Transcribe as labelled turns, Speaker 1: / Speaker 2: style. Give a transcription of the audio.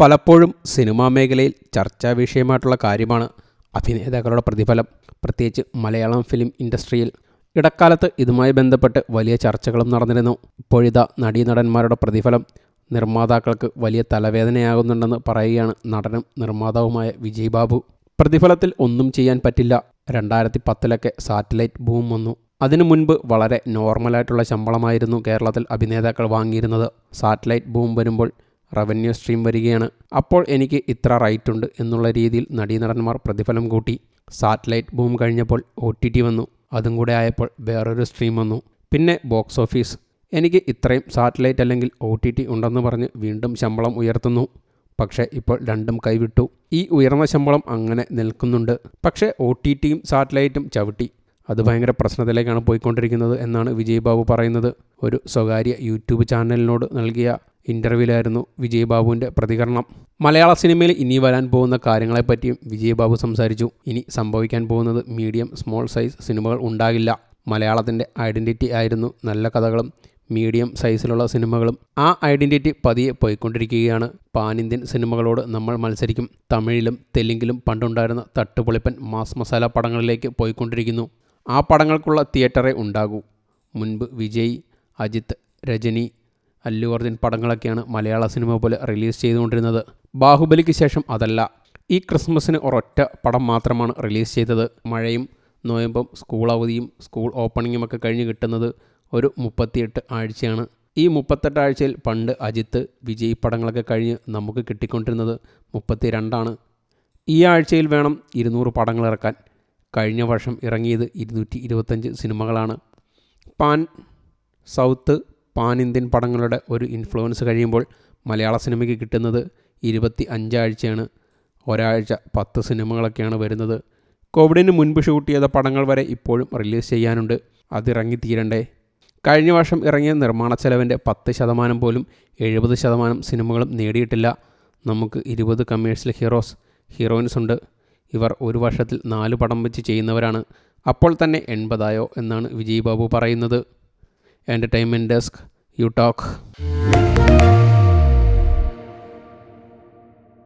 Speaker 1: പലപ്പോഴും സിനിമാ മേഖലയിൽ ചർച്ചാ വിഷയമായിട്ടുള്ള കാര്യമാണ് അഭിനേതാക്കളുടെ പ്രതിഫലം. പ്രത്യേകിച്ച് മലയാളം ഫിലിം ഇൻഡസ്ട്രിയിൽ ഇടക്കാലത്ത് ഇതുമായി ബന്ധപ്പെട്ട് വലിയ ചർച്ചകളും നടന്നിരുന്നു. ഇപ്പോഴിതാ നടീനടന്മാരുടെ പ്രതിഫലം നിർമ്മാതാക്കൾക്ക് വലിയ തലവേദനയാകുന്നുണ്ടെന്ന് പറയുകയാണ് നടനും നിർമ്മാതാവുമായ വിജയ് ബാബു. പ്രതിഫലത്തിൽ ഒന്നും ചെയ്യാൻ പറ്റില്ല. രണ്ടായിരത്തി പത്തിലൊക്കെ സാറ്റലൈറ്റ് ബൂം വന്നു. അതിനു മുൻപ് വളരെ നോർമലായിട്ടുള്ള ശമ്പളമായിരുന്നു കേരളത്തിൽ അഭിനേതാക്കൾ വാങ്ങിയിരുന്നത്. സാറ്റലൈറ്റ് ബൂം വരുമ്പോൾ റവന്യൂ സ്ട്രീം വരികയാണ്. അപ്പോൾ എനിക്ക് ഇത്ര റൈറ്റ് ഉണ്ട് എന്നുള്ള രീതിയിൽ നടീനടന്മാർ പ്രതിഫലം കൂട്ടി. സാറ്റലൈറ്റ് ബൂം കഴിഞ്ഞപ്പോൾ ഒ ടി ടി വന്നു. അതും കൂടെ ആയപ്പോൾ വേറൊരു സ്ട്രീം വന്നു. പിന്നെ ബോക്സ് ഓഫീസ് എനിക്ക് ഇത്രയും സാറ്റലൈറ്റ് അല്ലെങ്കിൽ ഒ ടി ടി ഉണ്ടെന്ന് പറഞ്ഞ് വീണ്ടും ശമ്പളം ഉയർത്തുന്നു. പക്ഷേ ഇപ്പോൾ രണ്ടും കൈവിട്ടു. ഈ ഉയർന്ന ശമ്പളം അങ്ങനെ നിൽക്കുന്നുണ്ട്. പക്ഷേ ഒ ടി ടിയും സാറ്റലൈറ്റും ചവിട്ടി. അത് ഭയങ്കര പ്രശ്നത്തിലേക്കാണ് പോയിക്കൊണ്ടിരിക്കുന്നത് എന്നാണ് വിജയ് ബാബു പറയുന്നത്. ഒരു സ്വകാര്യ യൂട്യൂബ് ചാനലിനോട് നൽകിയ ഇന്റർവ്യൂവിലായിരുന്നു വിജയ്ബാബുവിന്റെ പ്രതികരണം. മലയാള സിനിമയിൽ ഇനി വരാൻ പോകുന്ന കാര്യങ്ങളെപ്പറ്റിയും വിജയ്ബാബു സംസാരിച്ചു. ഇനി സംഭവിക്കാൻ പോകുന്നത് മീഡിയം സ്മോൾ സൈസ് സിനിമകൾ ഉണ്ടാകില്ല. മലയാളത്തിന്റെ ഐഡന്റിറ്റി ആയിരുന്നു നല്ല കഥകളും മീഡിയം സൈസിലുള്ള സിനിമകളും. ആ ഐഡന്റിറ്റി പതിയെ പോയിക്കൊണ്ടിരിക്കുകയാണ്. പാൻ ഇന്ത്യൻ സിനിമകളോട് നമ്മൾ മത്സരിക്കും. തമിഴിലും തെലുങ്കിലും പണ്ടുണ്ടായിരുന്ന തട്ടുപൊളിപ്പൻ മാസ് മസാല പടങ്ങളിലേക്ക് പോയിക്കൊണ്ടിരിക്കുന്നു. ആ പടങ്ങൾക്കുള്ള തിയേറ്ററേ ഉണ്ടാകൂ. മുൻപ് വിജയ് അജിത് രജനി അല്ലു അർജുൻ പടങ്ങളൊക്കെയാണ് മലയാള സിനിമ പോലെ റിലീസ് ചെയ്തുകൊണ്ടിരുന്നത്. ബാഹുബലിക്ക് ശേഷം അതല്ല. ഈ ക്രിസ്മസിന് ഒരൊറ്റ പടം മാത്രമാണ് റിലീസ് ചെയ്തത്. മഴയും നോയമ്പും സ്കൂൾ അവധിയും സ്കൂൾ ഓപ്പണിങ്ങും ഒക്കെ കഴിഞ്ഞ് കിട്ടുന്നത് ഒരു മുപ്പത്തിയെട്ട് ആഴ്ചയാണ്. ഈ മുപ്പത്തെട്ട് ആഴ്ചയിൽ പണ്ട് അജിത്ത് വിജയ് പടങ്ങളൊക്കെ കഴിഞ്ഞ് നമുക്ക് കിട്ടിക്കൊണ്ടിരുന്നത് മുപ്പത്തി രണ്ടാണ് ഈ ആഴ്ചയിൽ വേണം ഇരുന്നൂറ് പടങ്ങൾ ഇറക്കാൻ. കഴിഞ്ഞ വർഷം ഇറങ്ങിയത് ഇരുന്നൂറ്റി ഇരുപത്തഞ്ച് സിനിമകളാണ്. പാൻ സൗത്ത് പാൻ ഇന്ത്യൻ പടങ്ങളുടെ ഒരു ഇൻഫ്ലുവൻസ് കഴിയുമ്പോൾ മലയാള സിനിമയ്ക്ക് കിട്ടുന്നത് ഇരുപത്തി അഞ്ചാഴ്ചയാണ്. ഒരാഴ്ച പത്ത് സിനിമകളൊക്കെയാണ് വരുന്നത്. കോവിഡിന് മുൻപ് ഷൂട്ട് ചെയ്ത പടങ്ങൾ വരെ ഇപ്പോഴും റിലീസ് ചെയ്യാനുണ്ട്. അതിറങ്ങി തീരണ്ടേ കഴിഞ്ഞ വർഷം ഇറങ്ങിയ നിർമ്മാണ ചെലവിന്റെ പത്ത് ശതമാനം പോലും എഴുപത് ശതമാനം സിനിമകളും നേടിയിട്ടില്ല. നമുക്ക് ഇരുപത് കമേഴ്ഷ്യൽ ഹീറോസ് ഹീറോയിൻസ് ഉണ്ട്. ഇവർ ഒരു വർഷത്തിൽ നാല് പടം വെച്ച് ചെയ്യുന്നവരാണ്. അപ്പോൾ തന്നെ എൺപതായോ എന്നാണ് വിജയ് ബാബു പറയുന്നത്. Entertainment desk you talk.